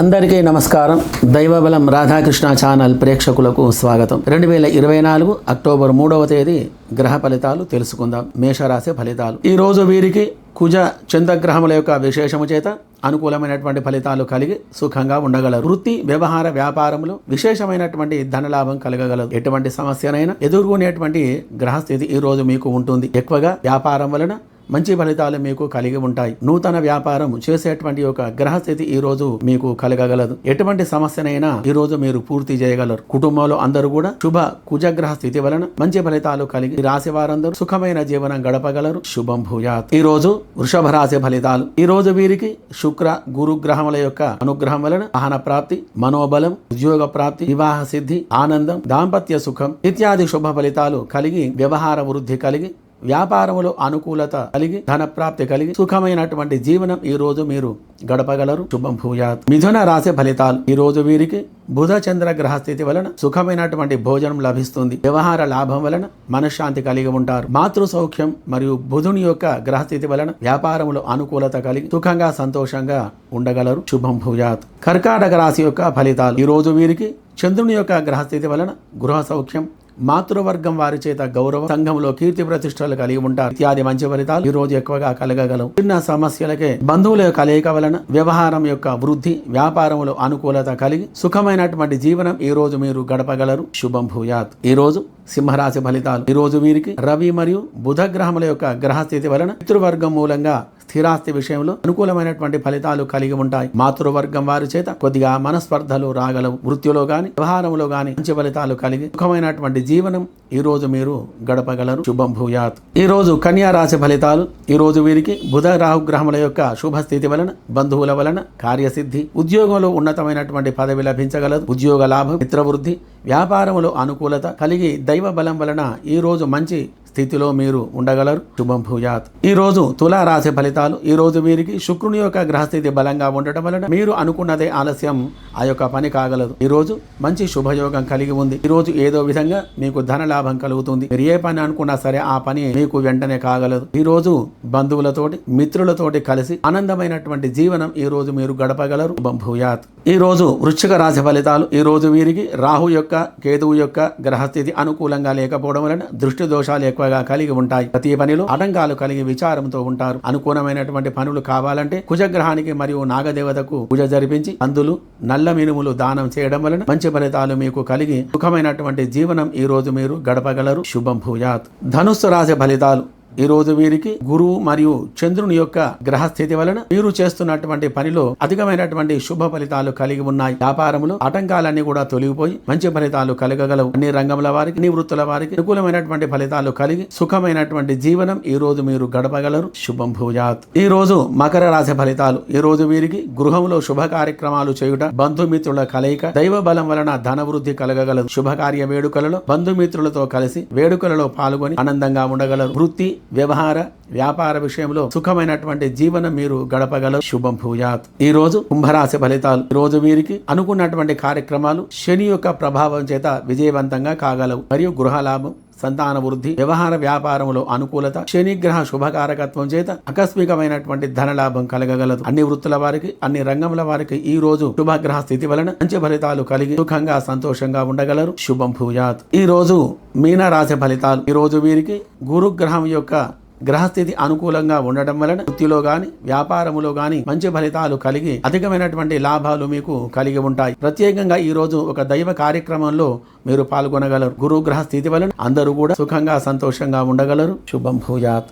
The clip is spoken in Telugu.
అందరికీ నమస్కారం. దైవబలం రాధాకృష్ణ ఛానల్ ప్రేక్షకులకు స్వాగతం. రెండు వేల ఇరవై నాలుగు అక్టోబర్ మూడవ తేదీ గ్రహ ఫలితాలు తెలుసుకుందాం. మేషరాశి ఫలితాలు. ఈ రోజు వీరికి కుజ చంద్రగ్రహముల యొక్క విశేషము చేత అనుకూలమైనటువంటి ఫలితాలు కలిగి సుఖంగా ఉండగలరు. వృత్తి వ్యవహార వ్యాపారములు విశేషమైనటువంటి ధనలాభం కలగగలదు ఎటువంటి సమస్యనైనా ఎదుర్కొనేటువంటి గ్రహస్థితి ఈ రోజు మీకు ఉంటుంది. ఎక్కువగా వ్యాపారం వలన మంచి ఫలితాలు మీకు కలిగి ఉంటాయి. నూతన వ్యాపారం చేసేటువంటి ఒక గ్రహస్థితి ఈ రోజు మీకు కలగగలదు. ఎటువంటి సమస్యనైనా ఈ రోజు మీరు పూర్తి చేయగలరు. కుటుంబంలో అందరూ కూడా శుభ కుజగ్రహ స్థితి వలన మంచి ఫలితాలు కలిగి ఈ రాశి వారందరూ సుఖమైన జీవనం గడపగలరు. శుభం భూయాత్. ఈ రోజు వృషభ రాశి ఫలితాలు. ఈ రోజు వీరికి శుక్ర గురు గ్రహముల యొక్క అనుగ్రహం వలన వాహన ప్రాప్తి మనోబలం ఉద్యోగ ప్రాప్తి వివాహ సిద్ధి ఆనందం దాంపత్య సుఖం ఇత్యాది శుభ ఫలితాలు కలిగి వ్యవహార వృద్ధి కలిగి వ్యాపారములో అనుకూలత కలిగి ధన ప్రాప్తి కలిగి సుఖమైనటువంటి జీవనం ఈ రోజు మీరు గడపగలరు. శుభం భూయాత్. మిథున రాశి ఫలితాలు ఈ రోజు వీరికి బుధ చంద్ర గ్రహ స్థితి వలన సుఖమైనటువంటి భోజనం లభిస్తుంది. వ్యవహార లాభం వలన మనశ్శాంతి కలిగి ఉంటారు. మాతృ సౌఖ్యం మరియు బుధుని యొక్క గ్రహస్థితి వలన వ్యాపారములో అనుకూలత కలిగి సుఖంగా సంతోషంగా ఉండగలరు. శుభం భూయాత్. కర్కాటక రాశి యొక్క ఫలితాలు ఈ రోజు వీరికి చంద్రుని యొక్క గ్రహస్థితి వలన గృహ సౌఖ్యం మాతృవర్గం వారి చేత గౌరవం సంఘంలో కీర్తి ప్రతిష్టలు కలిగి ఉంటారు. ఇత్యాది మంచి ఫలితాలు ఈ రోజు ఎక్కువగా కలగగలవు. చిన్న సమస్యలకే బంధువుల యొక్క కలయిక వలన వ్యవహారం యొక్క వృద్ధి వ్యాపారంలో అనుకూలత కలిగి సుఖమైనటువంటి జీవనం ఈ రోజు మీరు గడపగలరు. శుభం భూయాత్. ఈ రోజు సింహరాశి ఫలితాలు. ఈ రోజు వీరికి రవి మరియు బుధ గ్రహముల యొక్క గ్రహస్థితి వలన పితృవర్గం మూలంగా స్థిరాస్తి విషయంలో అనుకూలమైనటువంటి ఫలితాలు కలిగి ఉంటాయి. మాతృవర్గం వారి చేత కొద్దిగా మనస్పర్ధలు రాగలవు. వృత్తిలో గాని వ్యవహారంలో గాని మంచి ఫలితాలు కలిగి సుఖమైనటువంటి జీవనం ఈ రోజు మీరు గడపగలరు. శుభం భూయాత్. ఈ రోజు కన్యా రాశి ఫలితాలు ఈ రోజు వీరికి బుధ రాహుగ్రహముల యొక్క శుభ స్థితి వలన బంధువుల వలన కార్యసిద్ధి ఉద్యోగంలో ఉన్నతమైనటువంటి పదవి లభించగలదు. ఉద్యోగ లాభం మిత్రవృద్ధి వ్యాపారములో అనుకూలత కలిగి దైవ బలం వలన ఈ రోజు మంచి స్థితిలో మీరు ఉండగలరు. శుభం భూయాత్. ఈ రోజు తులారాశి ఫలితాలు ఈ రోజు వీరికి శుక్రుని యొక్క గ్రహస్థితి బలంగా ఉండటం వలన మీరు అనుకున్నదే ఆలస్యం ఆ యొక్క పని కాగలదు. ఈ రోజు మంచి శుభయోగం కలిగి ఉంది. ఈ రోజు ఏదో విధంగా మీకు ధన లాభం కలుగుతుంది. మీరు ఏ పని అనుకున్నా సరే ఆ పని మీకు వెంటనే కాగలదు. ఈ రోజు బంధువులతోటి మిత్రులతోటి కలిసి ఆనందమైనటువంటి జీవనం ఈ రోజు మీరు గడపగలరు. శుభం భూయాత్. ఈ రోజు వృశ్చిక రాశి ఫలితాలు ఈ రోజు వీరికి రాహు యొక్క కేతువు యొక్క గ్రహస్థితి అనుకూలంగా లేకపోవడం వలన దృష్టి దోషాలు ఎక్కువగా కలిగి ఉంటాయి. ప్రతి పనిలో ఆటంకాలు కలిగి విచారంతో ఉంటారు. అనుకూలమైనటువంటి పనులు కావాలంటే కుజగ్రహానికి మరియు నాగదేవతకు పూజ జరిపించి అందులు నల్ల మినుములు దానం చేయడం వలన మంచి ఫలితాలు మీకు కలిగి సుఖమైనటువంటి జీవనం ఈ రోజు మీరు గడపగలరు. శుభం భూయాత్. ధనుస్సు రాశి ఫలితాలు ఈ రోజు వీరికి గురువు మరియు చంద్రుని యొక్క గ్రహ స్థితి వలన మీరు చేస్తున్నటువంటి పనిలో అధికమైనటువంటి శుభ ఫలితాలు కలిగి ఉన్నాయి. వ్యాపారములు ఆటంకాలన్నీ కూడా తొలగిపోయి మంచి ఫలితాలు కలగగలవు. అన్ని రంగముల వారికి అన్ని వృత్తుల వారికి అనుకూలమైనటువంటి ఫలితాలు కలిగి సుఖమైనటువంటి జీవనం ఈ రోజు మీరు గడపగలరు. శుభం భూజాత్ ఈ రోజు మకర రాశి ఫలితాలు. ఈ రోజు వీరికి గృహంలో శుభ కార్యక్రమాలు చేయుట బంధుమిత్రుల కలయిక దైవ బలం వలన ధన వృద్ధి కలగగలదు. శుభకార్య వేడుకలలో బంధుమిత్రులతో కలిసి వేడుకలలో పాల్గొని ఆనందంగా ఉండగలరు. వృత్తి వ్యవహార వ్యాపార విషయంలో సుఖమైనటువంటి జీవనం మీరు గడపగలరు. శుభం భూయాత్. ఈ రోజు కుంభరాశి ఫలితాలు. ఈ రోజు వీరికి అనుకున్నటువంటి కార్యక్రమాలు శని యొక్క ప్రభావం చేత విజయవంతంగా కాగలవు. మరియు గృహ లాభం సంతాన వృద్ధి వ్యవహార వ్యాపారములో అనుకూలత శనిగ్రహ శుభకారకత్వం చేత ఆకస్మికమైనటువంటి ధనలాభం కలగగలదు. అన్ని వృత్తుల వారికి అన్ని రంగముల వారికి ఈ రోజు శుభగ్రహ స్థితి వలన మంచి ఫలితాలు కలిగి సుఖంగా సంతోషంగా ఉండగలరు. శుభం భూయాత్. ఈ రోజు మీన రాశి ఫలితాలు. ఈ రోజు వీరికి గురుగ్రహం యొక్క గ్రహస్థితి అనుకూలంగా ఉండటం వలన వృత్తిలో గాని వ్యాపారములో గాని మంచి ఫలితాలు కలిగి అధికమైనటువంటి లాభాలు మీకు కలిగి ఉంటాయి. ప్రత్యేకంగా ఈ రోజు ఒక దైవ కార్యక్రమంలో మీరు పాల్గొనగలరు. గురు గ్రహ స్థితి వలన అందరూ కూడా సుఖంగా సంతోషంగా ఉండగలరు. శుభం భూయాత్.